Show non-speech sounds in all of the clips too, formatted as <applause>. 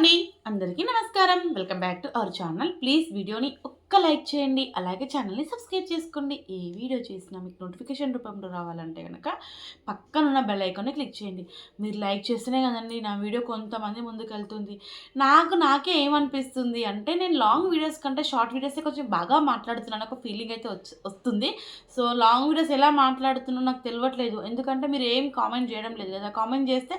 అండి. అందరికీ నమస్కారం. Welcome back to our channel. Please వీడియోని ఒక్క లైక్ చేయండి అలాగే ఛానల్ని సబ్స్క్రైబ్ చేసుకోండి. ఏ వీడియో చేసినా మీకు నోటిఫికేషన్ రూపంలో రావాలంటే కనుక పక్కనున్న బెల్ ఐకాన్ని క్లిక్ చేయండి. మీరు లైక్ చేస్తేనే కదండి నా వీడియో కొంతమంది ముందుకు వెళ్తుంది నాకు నాకే ఏమనిపిస్తుంది అంటే నేను లాంగ్ వీడియోస్ కంటే షార్ట్ వీడియోసే కొంచెం బాగా మాట్లాడుతున్నాను. ఒక ఫీలింగ్ అయితే వచ్చి వస్తుంది. సో లాంగ్ వీడియోస్ ఎలా మాట్లాడుతున్నా నాకు తెలియట్లేదు ఎందుకంటే మీరు ఏం కామెంట్ చేయడం లేదు కదా. కామెంట్ చేస్తే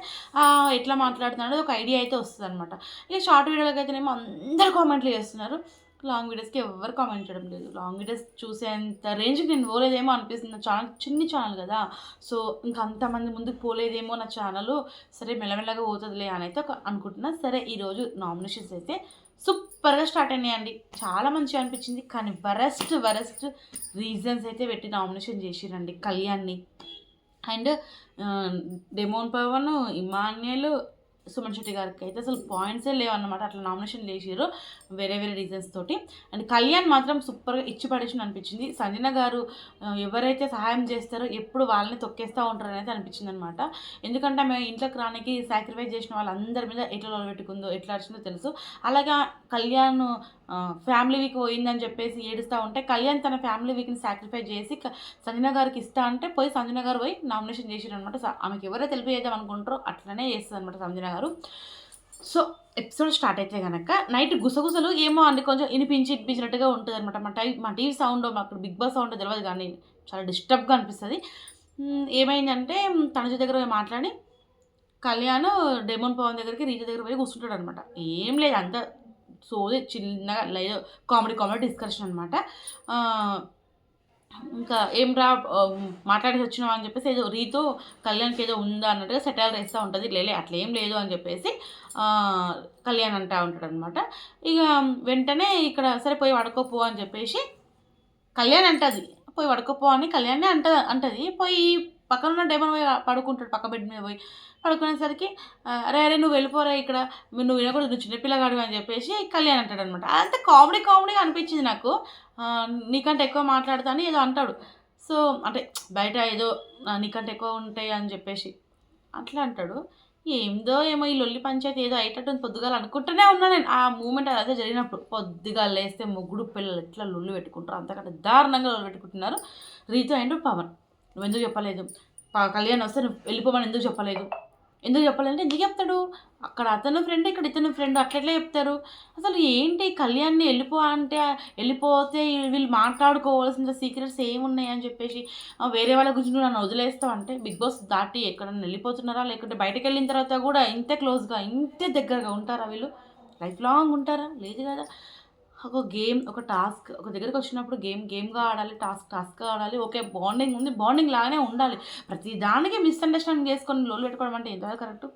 ఎట్లా మాట్లాడుతున్నాడో ఒక ఐడియా అయితే వస్తుంది అనమాట ఇక షార్ట్ వీడియోలకి అయితేనేమో అందరు కామెంట్లు చేస్తున్నారు. లాంగ్ వీడియోస్కి ఎవరు కామెంట్ చేయడం లేదు. లాంగ్ వీడియోస్ చూసేంత రేంజ్కి నేను పోలేదేమో అనిపిస్తుంది. నా ఛానల్ చిన్ని ఛానల్ కదా. సో ఇంకా అంతమంది ముందుకు పోలేదేమో నా ఛానల్. సరే మెల్లమెల్లగా పోతుందిలే అని అయితే ఒక అనుకుంటున్నా. సరే ఈరోజు నామినేషన్స్ అయితే సూపర్గా స్టార్ట్ అయినాయండి. చాలా మంచిగా అనిపించింది. కానీ వరస్ట్ వరస్ట్ రీజన్స్ అయితే పెట్టి నామినేషన్ చేసిరండి కళ్యాణ్ని. అండ్ డెమోన్ పవన్ ఇమాన్యుల్ సుమన్ శెట్టి గారికి అయితే అసలు పాయింట్సే లేవన్నమాట. అట్లా నామినేషన్ లేచారు వేరే వేరే రీజన్స్ తోటి. అండ్ కళ్యాణ్ మాత్రం సూపర్గా ఇచ్చి పడేసిన అనిపించింది. సంజన గారు ఎవరైతే సహాయం చేస్తారో ఎప్పుడు వాళ్ళని తొక్కేస్తూ ఉంటారని అయితే అనిపించింది అనమాట ఎందుకంటే ఆమె ఇంట్లోకి రానికి సాక్రిఫైస్ చేసిన వాళ్ళందరి మీద ఎట్లా పెట్టుకుందో ఎట్లా వచ్చిందో తెలుసు. అలాగే కళ్యాణ్ ఫ్యామిలీ వీక్ పోయిందని చెప్పేసి ఏడుస్తూ ఉంటే కళ్యాణ్ తన ఫ్యామిలీ వీక్ని సాక్రిఫై చేసి సంజన గారికి ఇస్తా అంటే పోయి సంజన గారు పోయి నామినేషన్ చేసారు అనమాట ఆమెకి ఎవరైతే తెలిపేద్దాం అనుకుంటారో అట్లనే చేస్తుంది అనమాట సంజన గారు. సో ఎపిసోడ్ స్టార్ట్ అయితే కనుక నైట్ గుసగుసలు ఏమో అండి కొంచెం వినిపించి ఇప్పించినట్టుగా ఉంటుంది అనమాట మా టై మా టీవీ సౌండ్ మాకు బిగ్ బాస్ సౌండ్ తెలియదు కానీ చాలా డిస్టర్బ్గా అనిపిస్తుంది. ఏమైందంటే మ్, తనుజ దగ్గర పోయి మాట్లాడి కళ్యాణ్ డెమోన్ పవన్ దగ్గరికి రీజ దగ్గర పోయి కూర్చుంటాడు అనమాట ఏం లేదు అంత సోది చిన్నగా లేదో కామెడీ కామెడీ డిస్కషన్ అనమాట ఇంకా ఏం రా మాట్లాడేసి వచ్చినావు అని చెప్పేసి ఏదో రీతో కళ్యాణ్కి ఏదో ఉందా అన్నట్టుగా సెటైల్ వేస్తూ ఉంటుంది. లేలే అట్లా ఏం లేదు అని చెప్పేసి కళ్యాణ్ అంటా ఉంటాడు అనమాట ఇక వెంటనే ఇక్కడ సరే పోయి పడుకోపో అని చెప్పేసి కళ్యాణ్ అంటుంది. పోయి పడుకోపో అని కళ్యాణ్నే అంట అంటది. పోయి పక్కన ఉన్న డేమన్ పోయి పడుకుంటాడు పక్క బెడ్ మీద పోయి. పడుకునేసరికి అరే అరే నువ్వు వెళ్ళిపోరా ఇక్కడ. నువ్వు వినకూడదు నువ్వు చిన్నపిల్లగాడు అని చెప్పేసి కళ్యాణ్ అంటాడు అనమాట అంత కామెడీ కామెడీ అనిపించింది నాకు. నీకంటే ఎక్కువ మాట్లాడతాను ఏదో అంటాడు. సో అంటే బయట ఏదో నీకంటే ఎక్కువ ఉంటాయి అని చెప్పేసి అట్లా అంటాడు. ఏందో ఏమో ఈ లొల్లి పంచాయతీ ఏదో అయ్యేటట్టు పొద్దుగాల అనుకుంటూనే ఉన్నా నేను. ఆ మూమెంట్ అదే జరిగినప్పుడు పొద్దుగా లేస్తే ముగ్గురు పిల్లలు ఎట్లా లొల్లు పెట్టుకుంటారు అంతకంటే దారుణంగా లొల్లు పెట్టుకుంటున్నారు. రీతు అండ్ పవన్. నువ్వు ఎందుకు చెప్పలేదు? కళ్యాణ్ వస్తే నువ్వు వెళ్ళిపోమని ఎందుకు చెప్పలేదు? ఎందుకు చెప్పాలంటే ఎందుకు చెప్తాడు? అక్కడ అతను ఫ్రెండ్ ఇక్కడ ఇతను ఫ్రెండ్ అట్లెట్లా చెప్తారు? అసలు ఏంటి కళ్యాణ్ని వెళ్ళిపో అంటే వెళ్ళిపోతే వీళ్ళు మాట్లాడుకోవాల్సిన సీక్రెట్స్ ఏమున్నాయి అని చెప్పేసి వేరే వాళ్ళ గురించి నన్ను వదిలేస్తావు అంటే బిగ్ బాస్ దాటి ఎక్కడన్నా వెళ్ళిపోతున్నారా? లేకుంటే బయటకు వెళ్ళిన తర్వాత కూడా ఇంతే క్లోజ్గా ఇంతే దగ్గరగా ఉంటారా వీళ్ళు? లైఫ్ లాంగ్ ఉంటారా? లేదు కదా? ఒక గేమ్ ఒక టాస్క్ ఒక దగ్గరికి వచ్చినప్పుడు గేమ్ గేమ్గా ఆడాలి టాస్క్ టాస్క్గా ఆడాలి. ఓకే బాండింగ్ ఉంది బాండింగ్ లాగానే ఉండాలి. ప్రతి దానికి మిస్అండర్స్టాండింగ్ చేసుకొని లోలు పెట్టుకోవడం అంటే ఎంతవరకు కరెక్ట్?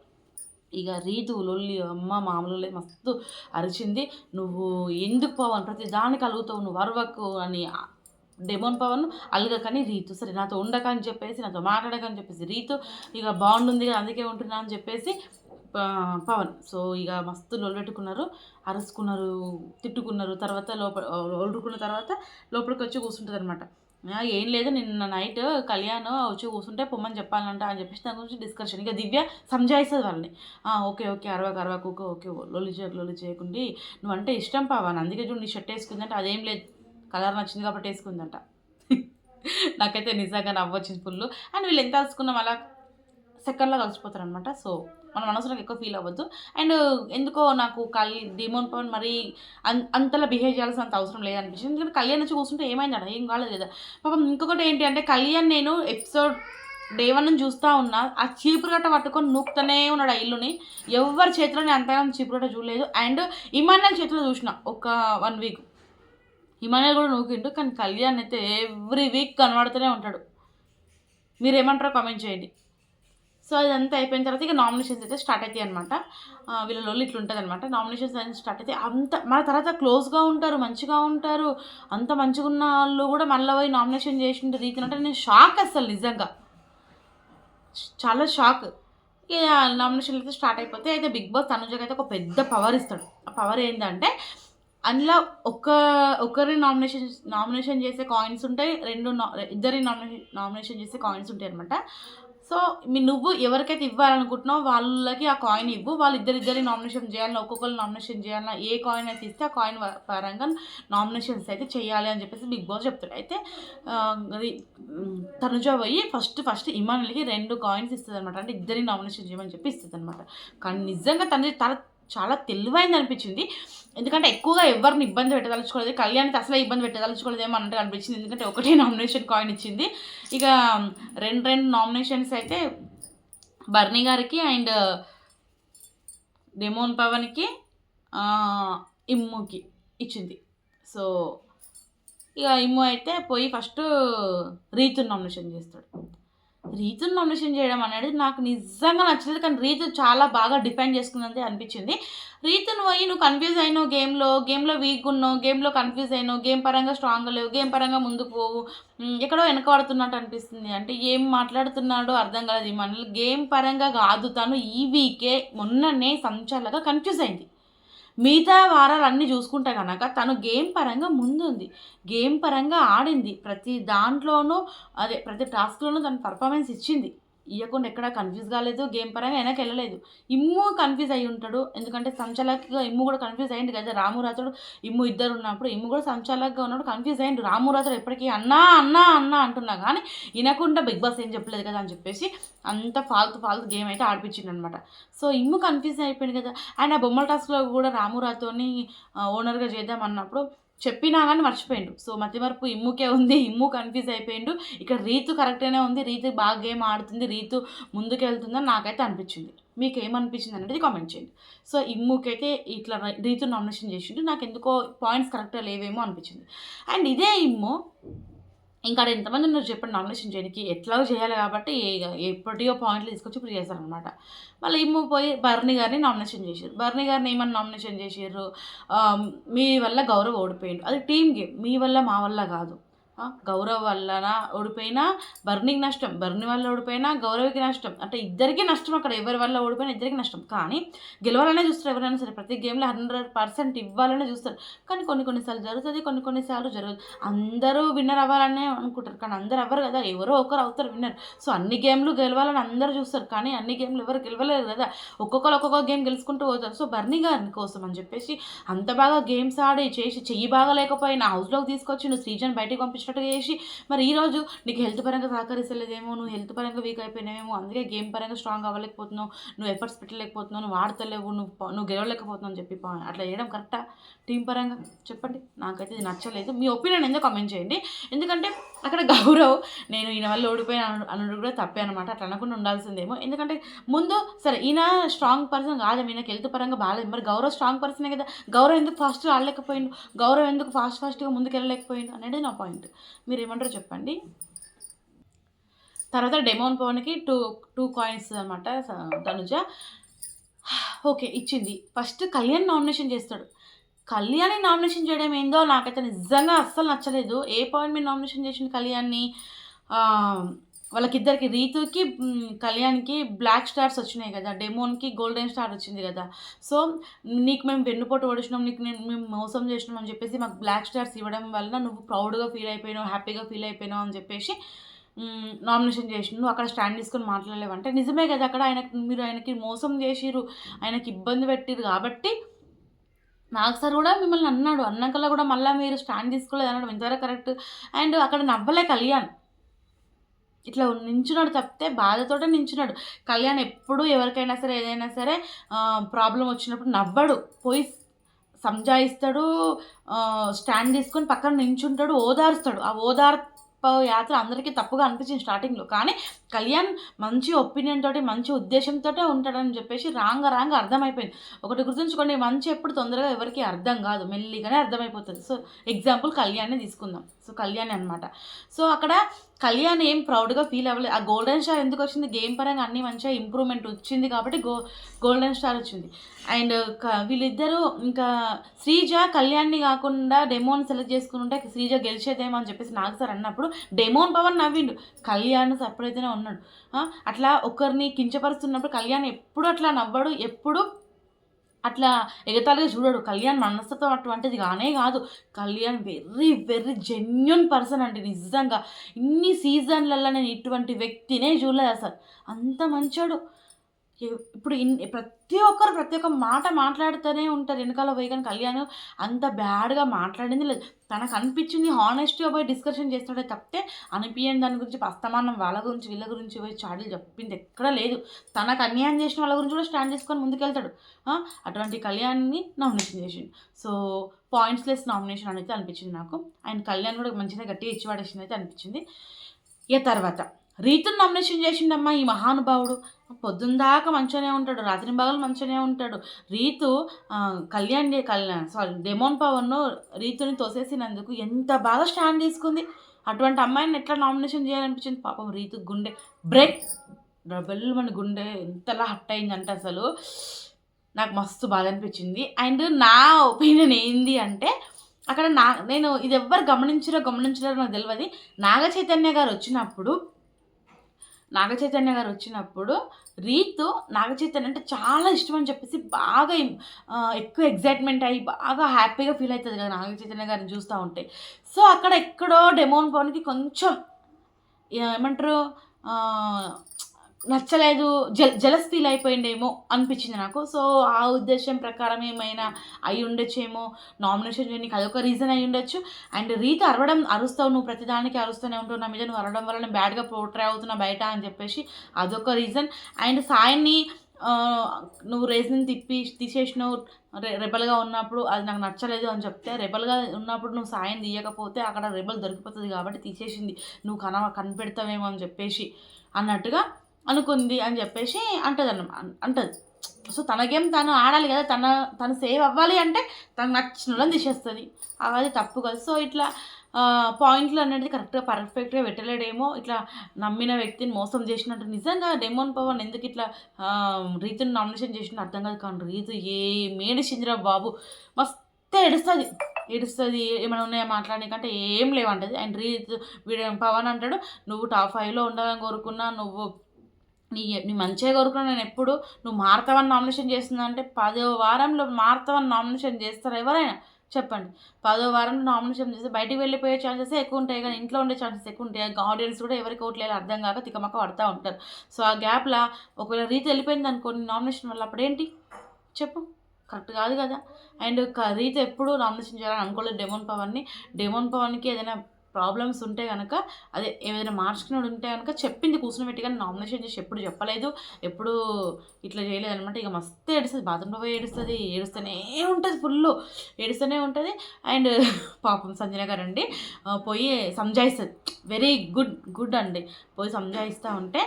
ఇక రీతు లొల్లి అమ్మ మామూలు మస్తు అరిచింది. నువ్వు ఎందుకు పవన్? ప్రతి దానికి అలుగుతావు నువ్వు అరవకు అని డెమోన్ పవన్ అలగకని రీతు. సరే నాతో ఉండక అని చెప్పేసి నాతో మాట్లాడకని చెప్పేసి రీతు ఇక బాగుంటుంది కదా అందుకే ఉంటున్నా అని చెప్పేసి పవన్. సో ఇక మస్తు లొల్లెట్టుకున్నారు అరుసుకున్నారు తిట్టుకున్నారు. తర్వాత లోపల ఒడుకున్న తర్వాత లోపలికి వచ్చి కూర్చుంటుంది అనమాట ఏం లేదు నిన్న నైట్ కళ్యాణ్ వచ్చి కూర్చుంటే పొమ్మని చెప్పాలంట అని చెప్పేసి దాని గురించి డిస్కషన్. ఇక దివ్య సంజాయిస్తుంది వాళ్ళని. ఓకే ఓకే అరవకు అరవకు ఓకే ఓకే లొల్లి చేయకు లొల్లి చేయకుండి. నువ్వంటే ఇష్టం పవన్. అందుకే చూడు నీ షర్ట్ వేసుకుందంటే అదేం లేదు. కలర్ నచ్చింది కాబట్టి వేసుకుందంట. <laughs> నాకైతే నిజంగా నవ్వొచ్చింది ఫుల్ అండ్ వీళ్ళు ఎంత అలుసుకున్నాం అలా సెకండ్లో కలిసిపోతారు అనమాట సో మనం అనవసరంగా ఎక్కువ ఫీల్ అవ్వద్దు. అండ్ ఎందుకో నాకు కల్ డిమోన్ పవన్ మరి అన్ అంతలా బిహేవ్ చేయాల్సినంత అవసరం లేదనిపించింది ఎందుకంటే కళ్యాణ్ వచ్చి కూర్చుంటే ఏమైంది ఏం కాలేదు కదా. పాపం ఇంకొకటి ఏంటి అంటే కళ్యాణ్ నేను ఎపిసోడ్ డే వన్ నుంచి చూస్తూ ఉన్నా ఆ చీపురు గట్ట పట్టుకొని నూకుతూనే ఉన్నాడు ఆ ఇల్లుని. ఎవరి చేతిలోనే అంతగా చీపురు గట్ట చూడలేదు. అండ్ ఇమాన్యుల్ చేతిలో చూసిన ఒక వన్ వీక్ హిమాలయ కూడా నూకిండు కానీ కళ్యాణ్ అయితే ఎవ్రీ వీక్ కనబడుతూనే ఉంటాడు. మీరేమంటారో కామెంట్ చేయండి. సో ఇదంతా అయిపోయిన తర్వాత ఇక నామినేషన్స్ అయితే స్టార్ట్ అవుతాయి అనమాట వీళ్ళలో ఇట్లా ఉంటుంది అనమాట నామినేషన్స్ అనేది స్టార్ట్ అయితే అంత మన తర్వాత క్లోజ్గా ఉంటారు మంచిగా ఉంటారు అంత మంచిగా ఉన్న వాళ్ళు కూడా మళ్ళీ పోయి నామినేషన్ చేసిన రీతి అంటే నేను షాక్ అసలు నిజంగా. చాలా షాక్ ఇక నామినేషన్ అయితే స్టార్ట్ అయిపోతే అయితే బిగ్ బాస్ తనుజకి అయితే ఒక పెద్ద పవర్ ఇస్తాడు. ఆ పవర్ ఏంటంటే అందులో ఒక ఒకరిని నామినేషన్ నామినేషన్ చేసే కాయిన్స్ ఉంటాయి రెండు ఇద్దరిని ఇద్దరి నామినేషన్ నామినేషన్ చేసే కాయిన్స్ ఉంటాయి అనమాట సో మీ నువ్వు ఎవరికైతే ఇవ్వాలనుకుంటున్నావు వాళ్ళకి ఆ కాయిన్ ఇవ్వు. వాళ్ళు ఇద్దరిద్దరి నామినేషన్ చేయాలన్నా ఒక్కొక్కరు నామినేషన్ చేయాలన్నా ఏ కాయిన్ అయితే ఇస్తే ఆ కాయిన్ పరంగా నామినేషన్స్ అయితే చేయాలి అని చెప్పేసి బిగ్ బాస్ చెప్తాడు అయితే అది, తనుజ పోయి ఫస్ట్ ఫస్ట్ ఇమానులకి రెండు కాయిన్స్ ఇస్తుంది అనమాట అంటే ఇద్దరిని నామినేషన్ చేయమని చెప్పి ఇస్తుంది అనమాట కానీ నిజంగా తను తన చాలా తెలివైంది అనిపించింది. ఎందుకంటే ఎక్కువగా ఎవరిని ఇబ్బంది పెట్టదలుచుకోలేదు. కళ్యాణ్కి అసలే ఇబ్బంది పెట్టదలుచుకోలేదేమో అన్నట్టు అనిపించింది. ఎందుకంటే ఒకటే నామినేషన్ కాయిన్ ఇచ్చింది. ఇక రెండు రెండు నామినేషన్స్ అయితే బర్నీ గారికి అండ్ డెమోన్ పవన్కి ఇమ్ముకి ఇచ్చింది. సో ఇక ఇమ్ము అయితే పోయి ఫస్ట్ రీతుని నామినేషన్ చేస్తాడు. రీతుని నామినేషన్ చేయడం అనేది నాకు నిజంగా నచ్చలేదు. కానీ రీతు చాలా బాగా డిఫైన్ చేసుకుందని అనిపించింది. రీతును పోయి నువ్వు కన్ఫ్యూజ్ అయినావు గేమ్లో గేమ్లో వీక్ ఉన్నావు గేమ్లో కన్ఫ్యూజ్ అయినావు గేమ్ పరంగా స్ట్రాంగ్ లేవు గేమ్ పరంగా ముందుకు పోవు ఎక్కడో వెనకబడుతున్నట్టు అనిపిస్తుంది. అంటే ఏం మాట్లాడుతున్నాడో అర్థం కాలేదు. మన గేమ్ పరంగా కాదు. తను ఈ వీకే మొన్ననే సంచాలగా కన్ఫ్యూజ్ అయింది. మిగతా వారాలన్నీ చూసుకుంటే కనుక తను గేమ్ పరంగా ముందుంది. గేమ్ పరంగా ఆడింది. ప్రతి దాంట్లోనూ అదే ప్రతి టాస్క్లోనూ తను పర్ఫార్మెన్స్ ఇచ్చింది. ఇవ్వకుండా ఎక్కడా కన్ఫ్యూజ్ కాలేదు గేమ్ పరంగా వెనక్కి వెళ్ళలేదు. ఇమ్ము కన్ఫ్యూజ్ అయి ఉంటాడు. ఎందుకంటే సంచాలకుగా ఇమ్ము కూడా కన్ఫ్యూజ్ అయ్యింది కదా. రామురాతుడు ఇమ్ము ఇద్దరు ఉన్నప్పుడు ఇమ్ము కూడా సంచాలకుగా ఉన్నాడు కన్ఫ్యూజ్ అయ్యిండు రామురాతుడు ఎప్పటికీ అన్నా అన్నా అన్నా అంటున్నా కానీ వినకుండా బిగ్ బాస్ ఏం చెప్పలేదు కదా అని చెప్పేసి అంత ఫాల్తు ఫాల్తు గేమ్ అయితే ఆడిపించింది అనమాట సో ఇమ్ము కన్ఫ్యూజ్ అయిపోయింది కదా. అండ్ ఆ బొమ్మల టాస్క్లో కూడా రామురాతోని ఓనర్గా చేద్దాం అన్నప్పుడు చెప్పినా కానీ మర్చిపోయిండు. సో మతిమరుపు ఇమ్ముకే ఉంది ఇమ్ము కన్ఫ్యూజ్ అయిపోయిండు. ఇక్కడ రీతు కరెక్ట్గానే ఉంది రీతు బాగా గేమ్ ఆడుతుంది రీతు ముందుకెళ్తుందని నాకైతే అనిపించింది. మీకు ఏమనిపించింది అనేది కామెంట్ చేయండి. సో ఇమ్ముకైతే ఇట్లా రీతు నామినేషన్ చేసిండు. నాకు ఎందుకో పాయింట్స్ కరెక్ట్గా లేవేమో అనిపించింది. అండ్ ఇదే ఇమ్ము ఇంకా ఎంతమంది ఉన్నారు చెప్పండి నామినేషన్ చేయడానికి? ఎట్లా చేయాలి కాబట్టి ఎప్పటియో పాయింట్లు తీసుకొచ్చి ఇప్పుడు చేశారనమాట మళ్ళీ ఇమ్ము పోయి బర్ని గారిని నామినేషన్ చేశారు. బర్ని గారిని ఏమని నామినేషన్ చేశారు? మీ వల్ల గౌరవ్ ఓడిపోయిండు. అది టీమ్ గేమ్. మీ వల్ల మా వల్ల కాదు. గౌరవ్ వలన ఓడిపోయినా బర్నింగ్ నష్టం బర్నీ వల్ల ఓడిపోయినా గౌరవ్కి నష్టం. అంటే ఇద్దరికీ నష్టం అక్కడ ఎవరి వల్ల ఓడిపోయినా ఇద్దరికి నష్టం. కానీ గెలవాలనే చూస్తారు ఎవరైనా సరే. ప్రతి గేమ్లో హండ్రెడ్ పర్సెంట్ ఇవ్వాలనే చూస్తారు. కానీ కొన్ని కొన్నిసార్లు జరుగుతుంది కొన్ని కొన్నిసార్లు జరగదు. అందరూ విన్నర్ అవ్వాలనే అనుకుంటారు. కానీ అందరు అవ్వరు కదా. ఎవరో ఒకరు అవుతారు విన్నర్. సో అన్ని గేమ్లు గెలవాలని అందరూ చూస్తారు. కానీ అన్ని గేమ్లు ఎవరు గెలవలేరు కదా. ఒక్కొక్కరు ఒక్కొక్క గేమ్ గెలుచుకుంటూ పోతారు. సో బర్నీ గారిని కోసం అని చెప్పేసి అంత బాగా గేమ్స్ ఆడి చేసి చెయ్యి బాగా లేకపోయినా హౌస్లోకి తీసుకొచ్చి నువ్వు శ్రీజన్ బయటికి వచ్చినట్టుగా చేసి మరి ఈరోజు నీకు హెల్త్ పరంగా సహకరిస్తలేదేమో నువ్వు హెల్త్ పరంగా వీక్ అయిపోయినావేమో అందుకే గేమ్ పరంగా స్ట్రాంగ్ అవ్వలేకపోతున్నావు నువ్వు ఎఫర్ట్స్ పెట్టలేకపోతున్నావు నువ్వు ఆడతలేవు నువ్వు నువ్వు గెలవలేకపోతున్నావు అని చెప్పి అట్లా చేయడం కరెక్టా టీం పరంగా చెప్పండి. నాకైతే ఇది నచ్చలేదు. మీ ఒపీనియన్ ఎందుకు కామెంట్ చేయండి. ఎందుకంటే అక్కడ గౌరవ్ నేను ఈయన వల్ల ఓడిపోయిన అను కూడా తప్పే అనమాట అట్లా అనకుండా ఉండాల్సిందేమో. ఎందుకంటే ముందు సరే ఈయన స్ట్రాంగ్ పర్సన్ కాదు ఈయనకి హెల్త్ పరంగా బాగాలేదు మరి గౌరవ్ స్ట్రాంగ్ పర్సనే కదా? గౌరవ్ ఎందుకు ఫాస్ట్గా ఆడలేకపోయిండు? గౌరవ్ ఎందుకు ఫాస్ట్ ఫాస్ట్గా ముందుకు వెళ్ళలేకపోయిండు అనేది నా పాయింట్ మీరు ఏమంటారు చెప్పండి. తర్వాత డెమోన్ పవన్కి టూ టూ కాయిన్స్ అనమాట తనుజ. ఓకే ఇచ్చింది. ఫస్ట్ కళ్యాణ్ నామినేషన్ చేస్తాడు. కళ్యాణ్ని నామినేషన్ చేయడం ఏందో నాకైతే నిజంగా అస్సలు నచ్చలేదు. ఏ పాయింట్ మీద నామినేషన్ చేసింది కళ్యాణ్ని? వాళ్ళకిద్దరికి రీతుకి కళ్యాణ్కి బ్లాక్ స్టార్స్ వచ్చినాయి కదా డెమోన్కి గోల్డెన్ స్టార్ వచ్చింది కదా. సో నీకు మేము వెన్నుపోటు ఓడిచినాం నీకు నేను మేము మోసం చేసినాం అని చెప్పేసి మాకు బ్లాక్ స్టార్స్ ఇవ్వడం వల్ల నువ్వు ప్రౌడ్గా ఫీల్ అయిపోయినావు హ్యాపీగా ఫీల్ అయిపోయినావు అని చెప్పేసి నామినేషన్ చేసి నువ్వు అక్కడ స్టాండ్ తీసుకొని మాట్లాడలేవంటే నిజమే కదా అక్కడ ఆయన మీరు ఆయనకి మోసం చేసిరు ఆయనకి ఇబ్బంది పెట్టిరు కాబట్టి నాకు సార్ కూడా మిమ్మల్ని అన్నాడు. అన్నాకల్లా కూడా మళ్ళీ మీరు స్టాండ్ తీసుకోలేదు అన్నాడు. ఇంతవరకు కరెక్ట్ అండ్ అక్కడ నవ్వలే కళ్యాణ్. ఇట్లా నించున్నాడు తప్పితే బాధతోటే నించున్నాడు. కళ్యాణ్ ఎప్పుడు ఎవరికైనా సరే ఏదైనా సరే ప్రాబ్లం వచ్చినప్పుడు నవ్వడు. పోయి సంజాయిస్తాడు స్టాండ్ తీసుకొని పక్కన నించుంటాడు ఓదారుస్తాడు. ఆ ఓదార్ యాత్ర అందరికీ తప్పుగా అనిపించింది స్టార్టింగ్లో. కానీ కళ్యాణ్ మంచి ఒపీనియన్ తోటి మంచి ఉద్దేశంతో ఉంటాడని చెప్పేసి రాంగ రాంగ అర్థమైపోయింది. ఒకటి గుర్తుంచుకోండి మంచి ఎప్పుడు తొందరగా ఎవరికి అర్థం కాదు. మెల్లిగానే అర్థమైపోతుంది. సో ఎగ్జాంపుల్ కళ్యాణ్ని తీసుకుందాం. సో కళ్యాణ్ అనమాట సో అక్కడ కళ్యాణ్ ఏం ప్రౌడ్గా ఫీల్ అవ్వలేదు. ఆ గోల్డెన్ స్టార్ ఎందుకు వచ్చింది? గేమ్ పరంగా అన్ని మంచిగా ఇంప్రూవ్మెంట్ వచ్చింది కాబట్టి గో గోల్డెన్ స్టార్ వచ్చింది. అండ్ క- వీళ్ళిద్దరూ ఇంకా శ్రీజ కళ్యాణ్ని కాకుండా డెమోన్ సెలెక్ట్ చేసుకుని ఉంటే శ్రీజ గెలిచేదేమో అని చెప్పేసి నాకు సార్ అన్నప్పుడు డెమోన్ పవన్ నవ్విండు. కళ్యాణ్ సపరేట్గానే ఉన్నాడు. అట్లా ఒకరిని కించపరుస్తున్నప్పుడు కళ్యాణ్ ఎప్పుడు అట్లా నవ్వడు ఎప్పుడు అట్లా ఎగతాళిగా చూడడు. కళ్యాణ్ మనస్తత్వం అటువంటిది కానే కాదు. Kalyan very very genuine person అండి నిజంగా. ఇన్ని సీజన్లలో నేను ఇటువంటి వ్యక్తినే చూడలేదు అసలు. అంత మంచోడు. ఇప్పుడు ఇన్ ప్రతి ఒక్కరు ప్రతి ఒక్క మాట మాట్లాడుతూనే ఉంటారు. వెనకాల పోయి కానీ కళ్యాణ్ అంత బ్యాడ్గా మాట్లాడింది లేదు. తనకు అనిపించింది హానెస్ట్గా పోయి డిస్కషన్ చేస్తాడే తప్పితే అనిపించని దాని గురించి అస్తమానం వాళ్ళ గురించి వీళ్ళ గురించి పోయి చాడీలు చెప్పింది ఎక్కడ లేదు. తనకు అన్యాయం చేసిన వాళ్ళ గురించి కూడా స్టాండ్ చేసుకొని ముందుకెళ్తాడు. అటువంటి కళ్యాణ్ని నామినేషన్ చేసిండు. సో పాయింట్స్ లెస్ నామినేషన్ అనేది అనిపించింది నాకు. ఆయన కళ్యాణ్ కూడా మంచిగా గట్టిగా ఇచ్చి పడేసింది అయితే అనిపించింది. ఇక తర్వాత రీతుని నామినేషన్ చేసిండమ్మా ఈ మహానుభావుడు. పొద్దున్న దాకా మంచిగానే ఉంటాడు రాత్రి భాగాలు మంచిగానే ఉంటాడు. రీతు కళ్యాణ్ డే- కళ్యాణ్ సారీ డెమోన్ పవర్ను రీతుని తోసేసినందుకు ఎంత బాగా స్టాండ్ తీసుకుంది. అటువంటి అమ్మాయిని ఎట్లా నామినేషన్ చేయాలనిపించింది? పాపం రీతు గుండె బ్రేక్ డబల్ మన గుండె ఎంతలా హట్ అయిందంటే అసలు నాకు మస్తు బాధ అనిపించింది. అండ్ నా ఒపీనియన్ ఏంది అంటే అక్కడ నా నేను ఇది ఎవ్వరు గమనించారో గమనించారో నాకు తెలియదు నాగ చైతన్య గారు వచ్చినప్పుడు నాగచైతన్య గారు వచ్చినప్పుడు రీతు నాగచైతన్య అంటే చాలా ఇష్టం అని చెప్పేసి బాగా ఎక్కువ ఎగ్జైట్మెంట్ అయ్యి బాగా హ్యాపీగా ఫీల్ అవుతుంది కదా నాగచైతన్య గారిని చూస్తూ ఉంటే. సో అక్కడ ఎక్కడో డెమోన్ పవన్కి కొంచెం ఏమంటారు నచ్చలేదు జల జలస్ ఫీల్ అయిపోయిండేమో అనిపించింది నాకు. సో ఆ ఉద్దేశం ప్రకారం ఏమైనా అయి ఉండొచ్చేమో నామినేషన్ చేయడానికి అదొక రీజన్ అయి ఉండొచ్చు. అండ్ రీత అరవడం అరుస్తావు నువ్వు ప్రతిదానికి అరుస్తూనే ఉంటావు నా మీద నువ్వు అరవడం వల్ల నేను బ్యాడ్గా పోర్ట్రే అవుతున్నా బయట అని చెప్పేసి అదొక రీజన్ అండ్ సాయన్ని నువ్వు రేజ్ని తిప్పి తీసేసినావు రె రెబల్గా ఉన్నప్పుడు అది నాకు నచ్చలేదు అని చెప్తే రెబల్గా ఉన్నప్పుడు నువ్వు సాయం తీయకపోతే అక్కడ రెబల్ దొరికిపోతుంది కాబట్టి తీసేసింది. నువ్వు కన కనిపెడతావేమో అని చెప్పేసి అన్నట్టుగా అనుకుంది అని చెప్పేసి అంటది అన్న అంటది. సో తనకేం తను ఆడాలి కదా తన తను సేవ్ అవ్వాలి అంటే తనకు నచ్చిన వాళ్ళని తీసేస్తుంది. అది తప్పు కదా. సో ఇట్లా పాయింట్లు అనేది కరెక్ట్గా పర్ఫెక్ట్గా పెట్టలేడేమో ఇట్లా నమ్మిన వ్యక్తిని మోసం చేసినట్టు. నిజంగా డెమోన్ పవన్ ఎందుకు ఇట్లా రీతుని నామినేషన్ చేసిన అర్థం కాదు. కానీ రీతు ఏ మేడిచిందిరా బాబు. మస్తు ఏడుస్తుంది. ఏడుస్తుంది. ఏమైనా ఉన్నాయా మాట్లాడనికంటే ఏం లేవంటది. అండ్ రీతు వీడు పవన్ అంటాడు నువ్వు టాప్ ఫైవ్లో ఉండాలని కోరుకున్నా నువ్వు నీ నీ మంచిగా కోరుకున్నా నేను ఎప్పుడు నువ్వు మారుతావని నామినేషన్ చేస్తుందంటే పదో వారంలో మారుతావని నామినేషన్ చేస్తారు ఎవరైనా? చెప్పండి. పదో వారంలో నామినేషన్ చేస్తే బయటికి వెళ్ళిపోయే ఛాన్సెస్ ఎక్కువ ఉంటాయి కానీ ఇంట్లో ఉండే ఛాన్సెస్ ఎక్కువ ఉంటాయి. ఆడియన్స్ కూడా ఎవరికి ఓట్లేదు అర్థం కాక తికమక పడతా ఉంటారు. సో ఆ గ్యాప్లో ఒకవేళ రీతి వెళ్ళిపోయింది అనుకోండి నామినేషన్ వల్ల అప్పుడేంటి చెప్పు. కరెక్ట్ కాదు కదా. అండ్ రీతి ఎప్పుడు నామినేషన్ చేయాలని అనుకోలేదు డెమోన్ పవన్ని. డెమోన్ పవన్కి ఏదైనా ప్రాబ్లమ్స్ ఉంటే కనుక అదే ఏదైనా మార్చుకున్నాడు ఉంటే కనుక చెప్పింది కూర్చుని పెట్టి కానీ నామినేషన్ చేసి ఎప్పుడు చెప్పలేదు. ఎప్పుడు ఇట్లా చేయలేదు అనమాట ఇక మస్తు ఏడుస్తుంది. బాత్రూంలో పోయి ఏడుస్తుంది. ఏడుస్తూనే ఉంటుంది ఫుల్ ఏడుస్తూనే ఉంటుంది. అండ్ పాపం సంజన గారు అండి పోయి సంజాయిస్తుంది. వెరీ గుడ్ గుడ్ అండి. పోయి సంజాయిస్తూ ఉంటే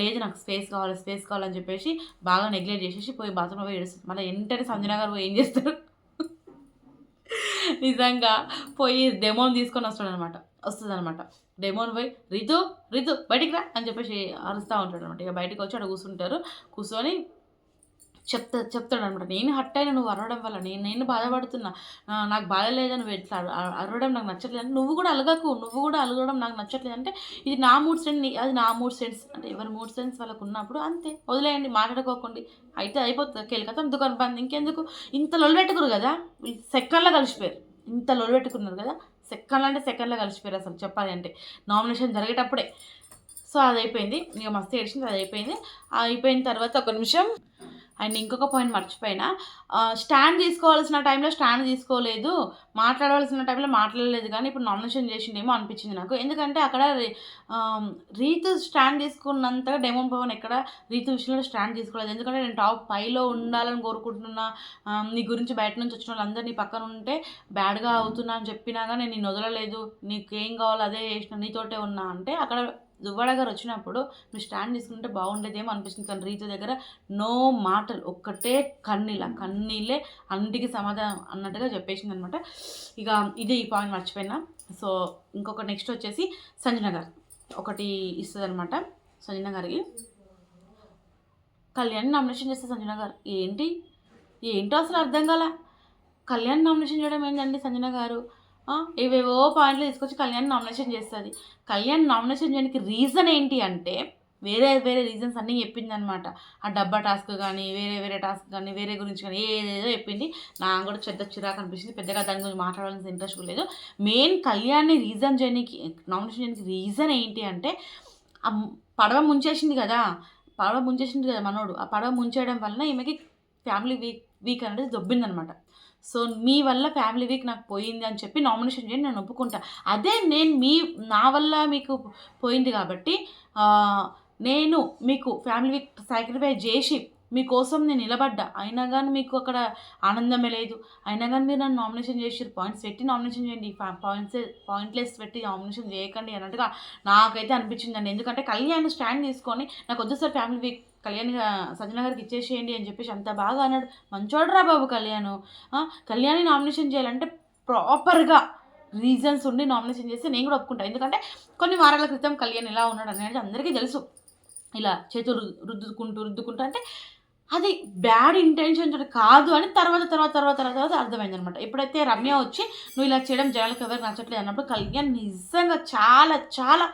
లేదు నాకు స్పేస్ కావాలి స్పేస్ కావాలని చెప్పేసి బాగా నెగ్లెక్ట్ చేసేసి పోయి బాత్రూంలో పోయి ఏడుస్తుంది. మళ్ళీ వెంటనే సంజన గారు ఏం చేస్తారు? <laughs> నిజంగా పోయి డెమోన్ తీసుకొని వస్తాడు అనమాట వస్తుంది అనమాట డెమోన్ పోయి రితు రితు బయటికి రా అని చెప్పేసి అరుస్తూ ఉంటాడు అనమాట ఇక బయటకు వచ్చి అక్కడ కూర్చుంటారు. కూర్చొని చెప్తా చెప్తాడు అనమాట నేను హట్ అయినా నువ్వు అరవడం వల్ల నేను నేను బాధపడుతున్నా. నాకు బాధ లేదని నువ్వు అరవడం నాకు నచ్చట్లేదు అంటే నువ్వు కూడా అలగకు. నువ్వు కూడా అలగడం నాకు నచ్చట్లేదు అంటే ఇది నా మూడ్ సెన్స్ అది నా మూడ్ సెన్స్. అంటే ఎవరి మూడ్ సెన్స్ వాళ్ళకు ఉన్నప్పుడు అంతే. వదిలేయండి మాట్లాడుకోకండి. అయితే అయిపోతుంది. కెలికతం దుకాణం బంద్. ఇంకెందుకు? ఇంత లొల్లు కదా? సెకండ్లో కలిసిపోయారు. ఇంత లొల్లు పెట్టుకున్నారు కదా? సెకండ్లు అంటే సెకండ్లో కలిసిపోయారు అసలు చెప్పాలి అంటే. నామినేషన్ జరిగేటప్పుడే. సో అది అయిపోయింది. ఇక మస్తు ఏడ్చింది. అది అయిపోయింది. అయిపోయిన తర్వాత ఒక నిమిషం అండ్ ఇంకొక పాయింట్ మర్చిపోయినా స్టాండ్ తీసుకోవాల్సిన టైంలో స్టాండ్ తీసుకోలేదు. మాట్లాడవలసిన టైంలో మాట్లాడలేదు కానీ ఇప్పుడు నామినేషన్ చేసిండేమో అనిపించింది నాకు. ఎందుకంటే అక్కడ రీ- రీతు స్టాండ్ తీసుకున్నంతగా డెమోన్ పవన్ ఎక్కడ రీతు విషయంలో స్టాండ్ తీసుకోలేదు. ఎందుకంటే నేను టాప్ ఫైవ్లో ఉండాలని కోరుకుంటున్నా. నీ గురించి బయట నుంచి వచ్చిన వాళ్ళందరూ నీ పక్కన ఉంటే బ్యాడ్గా అవుతున్నా అని చెప్పినా కానీ నేను నిన్ను వదలలేదు. నీకేం కావాలో అదే చేసిన నీతోటే ఉన్నా అంటే అక్కడ దువ్వాడ గారు వచ్చినప్పుడు మీరు స్టాండ్ తీసుకుంటే బాగుండేదేమో అనిపిస్తుంది. కానీ రీతు దగ్గర నో మాటలు ఒక్కటే కన్నీళ్ళ కన్నీళ్ళే అన్నిటికీ సమాధానం అన్నట్టుగా చెప్పేసింది అనమాట ఇక ఇదే ఈ పాయింట్ మర్చిపోయినా. సో ఇంకొక నెక్స్ట్ వచ్చేసి సంజన గారు. ఒకటి ఇస్తుంది అనమాట సంజన గారికి. కళ్యాణ్ నామినేషన్ చేస్తే సంజన గారు ఏంటి? ఏంటో అసలు అర్థం కాల. కళ్యాణ్ నామినేషన్ చేయడం ఏంటండి సంజన గారు? ఇవేవో ఏవేవో పాయింట్లు తీసుకొచ్చి కళ్యాణ్ నామినేషన్ చేస్తుంది. కళ్యాణ్ నామినేషన్ చేయడానికి రీజన్ ఏంటి అంటే వేరే వేరే రీజన్స్ అన్నీ చెప్పింది అనమాట ఆ డబ్బా టాస్క్ కానీ వేరే వేరే టాస్క్ కానీ వేరే గురించి కానీ ఏదేదో చెప్పింది. నాకు కూడా పెద్ద చిరాకు అనిపించింది పెద్దగా దాని గురించి మాట్లాడాల్సిన ఇంట్రెస్ట్ లేదు. మెయిన్ కళ్యాణ్ని రీజన్ చేయడానికి నామినేషన్ చేయడానికి రీజన్ ఏంటి అంటే ఆ పడవ ముంచేసింది కదా. పడవ ముంచేసింది కదా మనోడు. ఆ పడవ ముంచేయడం వలన ఈమెకి ఫ్యామిలీ వీక్ వీక్ అనేది దొబ్బిందనమాట. సో మీ వల్ల ఫ్యామిలీ వీక్ నాకు పోయింది అని చెప్పి నామినేషన్ చేయండి నేను ఒప్పుకుంటా. అదే నేను మీ నా వల్ల మీకు పోయింది కాబట్టి నేను మీకు ఫ్యామిలీ వీక్ సాక్రిఫైస్ చేసి మీకోసం నేను నిలబడ్డా. అయినా కానీ మీకు అక్కడ ఆనందమే లేదు. అయినా కానీ మీరు నన్ను నామినేషన్ చేసారు పాయింట్స్ పెట్టి నామినేషన్ చేయండి. పాయింట్స్ పాయింట్లెస్ పెట్టి నామినేషన్ చేయకండి అన్నట్టుగా నాకైతే అనిపించిందండి. ఎందుకంటే కళ్యాణ్ స్టాండ్ తీసుకొని నాకు వద్దు సార్ ఫ్యామిలీ వీక్ కళ్యాణ్ సజ్జన గారికి ఇచ్చేసేయండి అని చెప్పేసి అంత బాగా అన్నాడు. మంచోడరా బాబు కళ్యాణ్. కళ్యాణ్ నామినేషన్ చేయాలంటే ప్రాపర్గా రీజన్స్ ఉండి నామినేషన్ చేస్తే నేను కూడా ఒప్పుకుంటాను ఎందుకంటే కొన్ని వారాల క్రితం కళ్యాణ్ ఎలా ఉన్నాడు అనేది అందరికీ తెలుసు. ఇలా చేతులు రుద్దుకుంటూ రుద్దుకుంటూ అంటే అది బ్యాడ్ ఇంటెన్షన్ చూడ కాదు అని తర్వాత తర్వాత తర్వాత తర్వాత తర్వాత అర్థమైంది అనమాట ఎప్పుడైతే రమ్య వచ్చి నువ్వు ఇలా చేయడం జనాలకు ఎవరికి నచ్చట్లేదు అన్నప్పుడు కళ్యాణ్ నిజంగా చాలా చాలా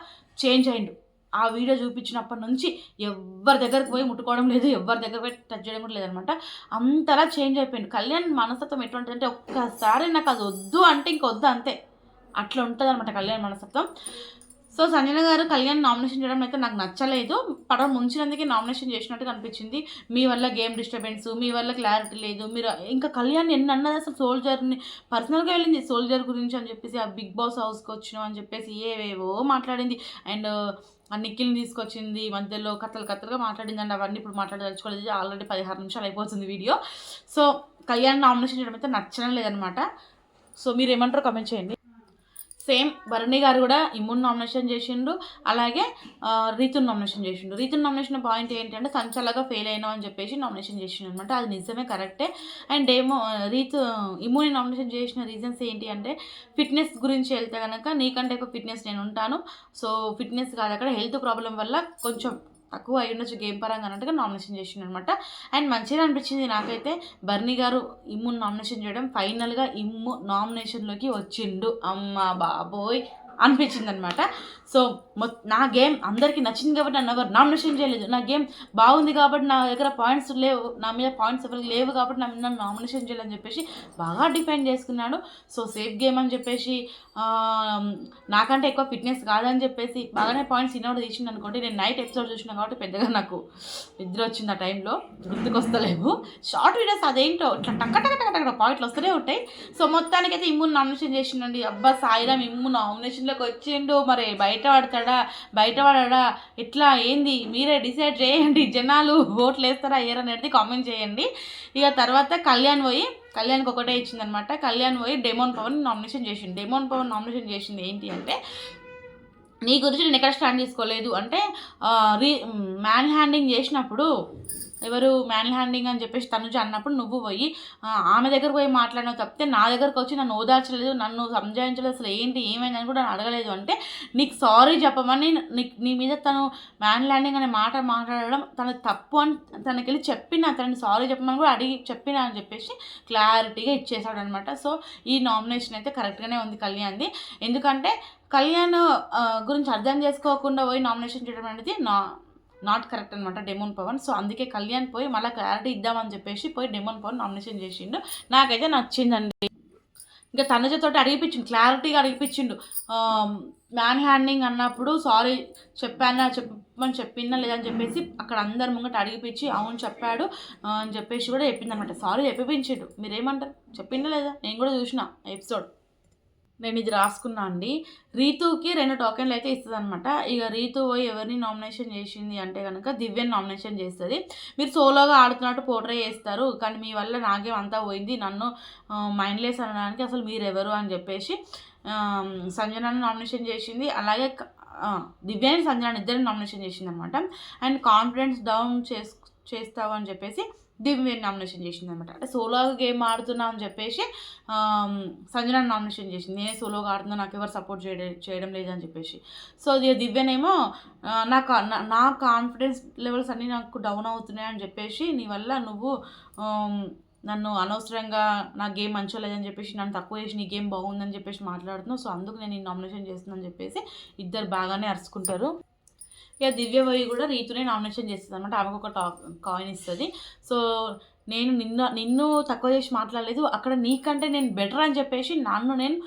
చేంజ్ అయిండు. ఆ వీడియో చూపించినప్పటి నుంచి ఎవరి దగ్గరకు పోయి ముట్టుకోవడం లేదు ఎవరి దగ్గర పోయి టచ్ చేయడం కూడా లేదనమాట. అంతలా చేంజ్ అయిపోయింది. కళ్యాణ్ మనస్తత్వం ఎటువంటిది అంటే ఒక్కసారి నాకు అది వద్దు అంటే ఇంక వద్దు అంతే. అట్లా ఉంటుంది అనమాట కళ్యాణ్ మనస్తత్వం. సో సంజన గారు కళ్యాణ్ నామినేషన్ చేయడం అయితే నాకు నచ్చలేదు. పడవ ముంచినందుకే నామినేషన్ చేసినట్టు అనిపించింది. మీ వల్ల గేమ్ డిస్టర్బెన్స్ మీ వల్ల క్లారిటీ లేదు. మీరు ఇంకా కళ్యాణ్ ఎన్ని అన్నది అసలు సోల్జర్ని పర్సనల్గా వెళ్ళింది సోల్జర్ గురించి అని చెప్పేసి ఆ బిగ్ బాస్ హౌస్కి వచ్చినాం అని చెప్పేసి ఏవేవో మాట్లాడింది. అండ్ ఆ నిఖిల్ని తీసుకొచ్చింది మధ్యలో కథలు కథలుగా మాట్లాడింది. అండి అవన్నీ ఇప్పుడు మాట్లాడదలుచుకోలేదు. ఆల్రెడీ పదిహారు నిమిషాలు అయిపోతుంది వీడియో. సో కళ్యాణ్ నామినేషన్ చేయడం అయితే నచ్చడం లేదనమాట సో మీరు ఏమంటారో కమెంట్ చేయండి. సేమ్ భరణి గారు కూడా ఇమ్మున్ నామినేషన్ చేసిండు. అలాగే రీతున్ నామినేషన్ చేసిండు. రీతున్ నామినేషన్ పాయింట్ ఏంటంటే సంచలగా ఫెయిల్ అయినా అని చెప్పేసి నామినేషన్ చేసిండు అనమాట అది నిజమే కరెక్టే. అండ్ ఏమో రీతు ఇమ్ముని నామినేషన్ చేసిన రీజన్స్ ఏంటి అంటే ఫిట్నెస్ గురించి వెళ్తే కనుక నీకంటే ఎక్కువ ఫిట్నెస్ నేను ఉంటాను. సో ఫిట్నెస్ కాదు. అక్కడ హెల్త్ ప్రాబ్లం వల్ల కొంచెం తక్కువ అయి ఉండొచ్చు గేమ్ పరంగా అన్నట్టుగా నామినేషన్ చేసిండు అనమాట అండ్ మంచిగా అనిపించింది నాకైతే. బర్నీ గారు ఇమ్ము నామినేషన్ చేయడం ఫైనల్గా ఇమ్ము నామినేషన్లోకి వచ్చిండు. అమ్మ బాబోయ్. అనిపించింది అనమాట సో మొ నా గేమ్ అందరికీ నచ్చింది కాబట్టి నన్ను ఎవరు నామినేషన్ చేయలేదు. నా గేమ్ బాగుంది కాబట్టి నా దగ్గర పాయింట్స్ లేవు నా మీద పాయింట్స్ ఎవరికి లేవు కాబట్టి నన్ను నన్ను నామినేషన్ చేయాలని చెప్పేసి బాగా డిఫెండ్ చేసుకున్నాడు. సో సేఫ్ గేమ్ అని చెప్పేసి నాకంటే ఎక్కువ ఫిట్నెస్ కాదని చెప్పేసి బాగానే పాయింట్స్ ఇన్నోడు తీసింది అనుకోండి. నేను నైట్ ఎపిసోడ్ చూసిన కాబట్టి పెద్దగా నాకు నిద్ర వచ్చింది ఆ టైంలో. గుర్తుకొస్తలేవు షార్ట్ వీడియోస్ అదేంటో ఇట్లా టక్క టక్క టక్క టక్క పాయింట్లు వస్తూనే ఉంటాయి. సో మొత్తానికైతే ఇమ్మున్ నామినేషన్ చేసిండండి. అబ్బా సాయిరామ్ ఇమ్ము నామినేషన్లోకి వచ్చిండు మరి బయట పడతాడా బయట పడడా ఎట్లా ఏంది మీరే డిసైడ్ చేయండి జనాలు ఓట్లు వేస్తారా ఏరనేది కామెంట్ చేయండి. ఇక తర్వాత కళ్యాణ్ పోయి కళ్యాణ్కి ఒకటే ఇచ్చిందనమాట. కళ్యాణ్ పోయి డెమోన్ పవన్ నామినేషన్ చేసింది డెమోన్ పవన్ నామినేషన్ చేసింది ఏంటి అంటే నీ గురించి నేను ఎక్కడ స్టాండ్ తీసుకోలేదు. అంటే రీ మ్యాన్ హ్యాండింగ్ చేసినప్పుడు ఎవరు మ్యాన్ హ్యాండింగ్ అని చెప్పేసి తనుజ అన్నప్పుడు నువ్వు పోయి ఆమె దగ్గర పోయి మాట్లాడినావు తప్పితే నా దగ్గరకు వచ్చి నన్ను ఓదార్చలేదు నన్ను సంజాయించలేదు అసలు ఏంటి ఏమైందని కూడా అడగలేదు. అంటే నీకు సారీ చెప్పమని నీ మీద తను మ్యాన్ ల్యాండింగ్ అనే మాట మాట్లాడడం తన తప్పు అని తనకి వెళ్ళి చెప్పిన తనని సారీ చెప్పమని కూడా అడిగి చెప్పిన అని చెప్పేసి క్లారిటీగా ఇచ్చేసాడు అనమాట సో ఈ నామినేషన్ అయితే కరెక్ట్గానే ఉంది కళ్యాణ్ది. ఎందుకంటే కళ్యాణ్ గురించి అర్థం చేసుకోకుండా పోయి నామినేషన్ చేయడం అనేది నా నాట్ కరెక్ట్ అనమాట డెమోన్ పవన్. సో అందుకే కళ్యాణ్ పోయి మళ్ళీ క్లారిటీ ఇద్దామని చెప్పేసి పోయి డెమోన్ పవన్ నామినేషన్ చేసిండు. నాకైతే నచ్చిందండి. ఇంకా తనుజతోటి అడిగిపించిండు క్లారిటీగా అడిగిపించిండు. మ్యాన్ హ్యాండింగ్ అన్నప్పుడు సారీ చెప్పానా చెప్పమని చెప్పినా లేదని చెప్పేసి అక్కడ అందరి ముంగట అడిగిపించి అవును చెప్పాడు అని చెప్పేసి కూడా చెప్పిందనమాట సారీ చెప్పిపించిండు. మీరేమంటారు? చెప్పిందా లేదా? నేను కూడా చూసిన ఎపిసోడ్. నేను ఇది రాసుకున్నా అండి. రీతుకి రెండు టోకెన్లు అయితే ఇస్తుంది అనమాట ఇక రీతు పోయి ఎవరిని నామినేషన్ చేసింది అంటే కనుక దివ్యని నామినేషన్ చేస్తుంది. మీరు సోలోగా ఆడుతున్నట్టు పోర్ట్రే చేస్తారు. కానీ మీ వల్ల నాకేం అంతా పోయింది. నన్ను మైండ్లెస్ అనడానికి అసలు మీరు ఎవరు అని చెప్పేసి సంజనాన్ని నామినేషన్ చేసింది. అలాగే క- దివ్యాని సంజనాన్ని ఇద్దరిని నామినేషన్ చేసింది అనమాట అండ్ కాన్ఫిడెన్స్ డౌన్ చేస్ చేస్తావు అని చెప్పేసి దివ్యని నామినేషన్ చేసింది అనమాట అంటే సోలో గేమ్ ఆడుతున్నా అని చెప్పేసి సంజన నామినేషన్ చేసింది. నేనే సోలోగా ఆడుతున్నా నాకు ఎవరు సపోర్ట్ చేయడం చేయడం లేదని చెప్పేసి. సో దివ్యనేమో నాకు నా- నా కాన్ఫిడెన్స్ లెవెల్స్ అన్నీ నాకు డౌన్ అవుతున్నాయి అని చెప్పేసి నీ వల్ల నువ్వు నన్ను అనవసరంగా నా గేమ్ మంచిగా లేదని చెప్పేసి నన్ను తక్కువ చేసి నీ గేమ్ బాగుందని చెప్పేసి మాట్లాడుతున్నావు. సో అందుకు నేను నామినేషన్ చేస్తున్నాను అని చెప్పేసి ఇద్దరు బాగానే అరుచుకుంటారు. ఇక దివ్య కూడా రీతునే నామినేషన్ చేస్తుంది అనమాట ఆమెకు ఒక టాక్ కాయిన్ ఇస్తుంది. సో నేను నిన్న నిన్ను తక్కువ చేసి మాట్లాడలేదు. అక్కడ నీకంటే నేను బెటర్ అని చెప్పేసి నన్ను నేను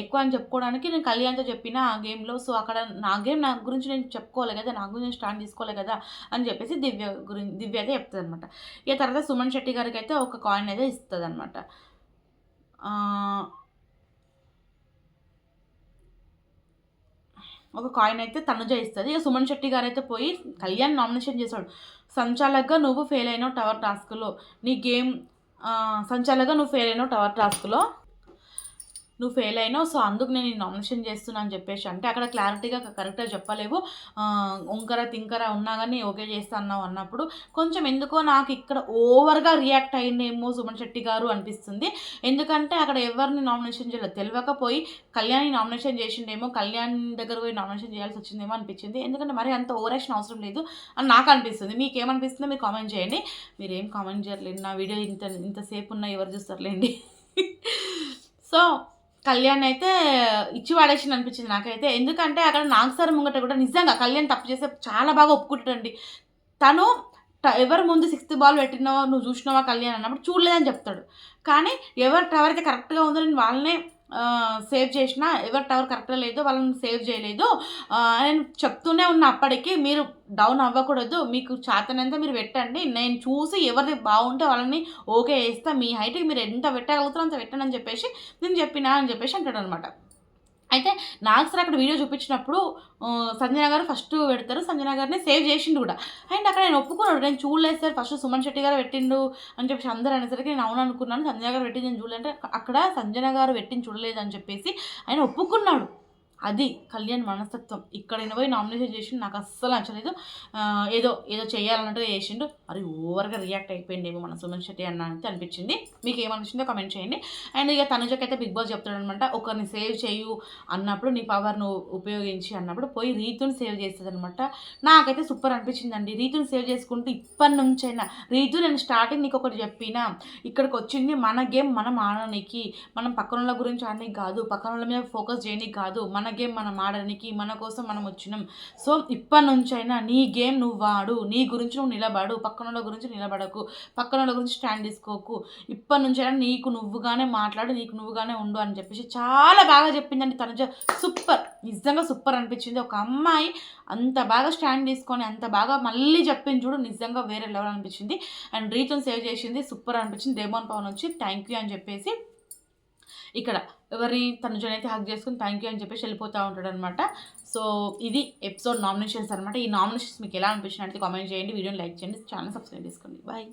ఎక్కువ అని చెప్పుకోవడానికి నేను కళ్యాణ్తో చెప్పిన ఆ గేమ్లో సో అక్కడ నా గేమ్ నా గురించి నేను చెప్పుకోవాలి కదా నా గురించి నేను స్టాండ్ తీసుకోవాలి కదా అని చెప్పేసి దివ్య గురించి దివ్య అయితే చెప్తుంది అనమాట ఇక తర్వాత సుమన్ శెట్టి గారికి అయితే ఒక కాయిన్ అయితే ఇస్తుంది అనమాట ఒక కాయిన్ అయితే తనుజ ఇస్తుంది. ఇక సుమన్ శెట్టి గారు అయితే పోయి కళ్యాణ్ నామినేషన్ చేశాడు. సంచాలకుగా నువ్వు ఫెయిల్ అయినావు టవర్ టాస్క్లో నీ గేమ్ సంచాలకుగా నువ్వు ఫెయిల్ అయినావు టవర్ టాస్క్లో నువ్వు ఫెయిల్ అయినావు సో అందుకు నేను నామినేషన్ చేస్తున్నాను అని చెప్పేసి. అంటే అక్కడ క్లారిటీగా కరెక్ట్గా చెప్పలేవు. ఆ, వంకర తింకర ఉన్నా కానీ ఓకే చేస్తాను అన్నావు అన్నప్పుడు కొంచెం ఎందుకో నాకు ఇక్కడ ఓవర్గా రియాక్ట్ అయ్యిందేమో సుమన్ శెట్టి గారు అనిపిస్తుంది. ఎందుకంటే అక్కడ ఎవరిని నామినేషన్ చేయలేదు తెలియకపోయి కళ్యాణి నామినేషన్ చేసిండేమో కళ్యాణ్ దగ్గర పోయి నామినేషన్ చేయాల్సి వచ్చిందేమో అనిపించింది. ఎందుకంటే మరి అంత ఓవరాక్షన్ అవసరం లేదు అని నాకు అనిపిస్తుంది. మీకు ఏమనిపిస్తుందో మీరు కామెంట్ చేయండి. మీరు ఏం కామెంట్ చేయట్లేదు నా వీడియో ఇంత ఇంతసేపు ఉన్నా ఎవరు చూస్తారులేండి. <laughs> సో కళ్యాణ్ అయితే ఇచ్చి వాడేసింది అనిపించింది నాకైతే. ఎందుకంటే అక్కడ నాగసార్ ముంగట కూడా నిజంగా కళ్యాణ్ తప్పు చేస్తే చాలా బాగా ఒప్పుకుంటాడండి. తను ట- ఎవరు ముందు సిక్స్త్ బాల్ పెట్టినావో నువ్వు చూసినావా కళ్యాణ్ అన్నప్పుడు చూడలేదని చెప్తాడు. కానీ ఎవరు టవర్ అయితే కరెక్ట్గా ఉందో నేను వాళ్ళనే సేవ్ చేసినా ఎవరి టవర్ కరెక్ట్గా లేదు వాళ్ళని సేవ్ చేయలేదు. నేను చెప్తూనే ఉన్నా అప్పటికి మీరు డౌన్ అవ్వకూడదు మీకు చేతనంత మీరు పెట్టండి నేను చూసి ఎవరిది బాగుంటే వాళ్ళని ఓకే వేస్తా మీ హైట్కి మీరు ఎంత పెట్టగలుగుతారో అంత పెట్టండి అని చెప్పేసి నేను చెప్పినా అని చెప్పేసి అంటాడు అనమాట అయితే నాకు సార్ అక్కడ వీడియో చూపించినప్పుడు ఆ, సంజన గారు ఫస్ట్ పెడతారు. సంజన గారిని సేవ్ చేసిండు కూడా. అండ్ అక్కడ నేను ఒప్పుకున్నాడు నేను చూడలేదు సార్. ఫస్ట్ సుమన్ శెట్టి గారు పెట్టిండు అని చెప్పేసి అందరూ అనేసరికి నేను అవును అనుకున్నాను. సంజన గారు పెట్టింది నేను చూడలేదు అంటే అక్కడ సంజన గారు పెట్టింది చూడలేదు అని చెప్పేసి ఆయన ఒప్పుకున్నాడు. అది కళ్యాణ్ మనస్తత్వం. ఇక్కడ పోయి నామినేషన్ చేసిండు నాకు అస్సలు నచ్చలేదు. ఏదో ఏదో చేయాలన్నట్టుగా చేసిండు. మరి ఓవర్గా రియాక్ట్ అయిపోయిండేమో మన సుమన్ శెట్టి అన్న అయితే అనిపించింది. మీకు ఏమనిపించిందో కమెంట్ చేయండి. అండ్ ఇక తనుజకైతే బిగ్ బాస్ చెప్తాడు అనమాట ఒకరిని సేవ్ చేయు అన్నప్పుడు నీ పవర్ నువ్వు ఉపయోగించి అన్నప్పుడు పోయి రీతుని సేవ్ చేస్తుంది అనమాట నాకైతే సూపర్ అనిపించిందండి. రీతుని సేవ్ చేసుకుంటూ ఇప్పటి నుంచైనా రీతు నేను స్టార్టింగ్ నీకు ఒకటి చెప్పిన ఇక్కడికి వచ్చింది మన గేమ్ మనం ఆడడానికి మనం పక్కన వాళ్ళ గురించి ఆడడానికి కాదు పక్కన వాళ్ళ మీద ఫోకస్ చేయడానికి కాదు మన గేమ్ మనం ఆడడానికి మన కోసం మనం వచ్చినాం. సో ఇప్పటి నుంచైనా నీ గేమ్ నువ్వు వాడు నీ గురించి నువ్వు నిలబడు పక్కనోళ్ళ గురించి నిలబడకు పక్కన వాళ్ళ గురించి స్టాండ్ తీసుకోకు. ఇప్పటి నుంచైనా నీకు నువ్వుగానే మాట్లాడు నీకు నువ్వుగానే ఉండు అని చెప్పేసి చాలా బాగా చెప్పిందండి తనుజ. సూపర్ నిజంగా సూపర్ అనిపించింది. ఒక అమ్మాయి అంత బాగా స్టాండ్ తీసుకొని అంత బాగా మళ్ళీ చెప్పింది చూడు నిజంగా వేరే లెవెల్ అనిపించింది. అండ్ రీతుని సేవ్ చేసింది సూపర్ అనిపించింది. దేమోన్ పవన్ వచ్చి థ్యాంక్ యూ అని చెప్పేసి ఇక్కడ ఎవరి తనుజని అయితే హక్ చేసుకుని థ్యాంక్ యూ అని చెప్పేసి వెళ్ళిపోతూ ఉంటాడు అనమాట సో ఇది ఎపిసోడ్ నామినేషన్స్ అనమాట ఈ నామినేషన్స్ మీకు ఎలా అనిపించినట్టు కామెంట్ చేయండి. వీడియోని లైక్ చేయండి. ఛానల్ సబ్స్క్రైబ్ చేసుకోండి. బాయ్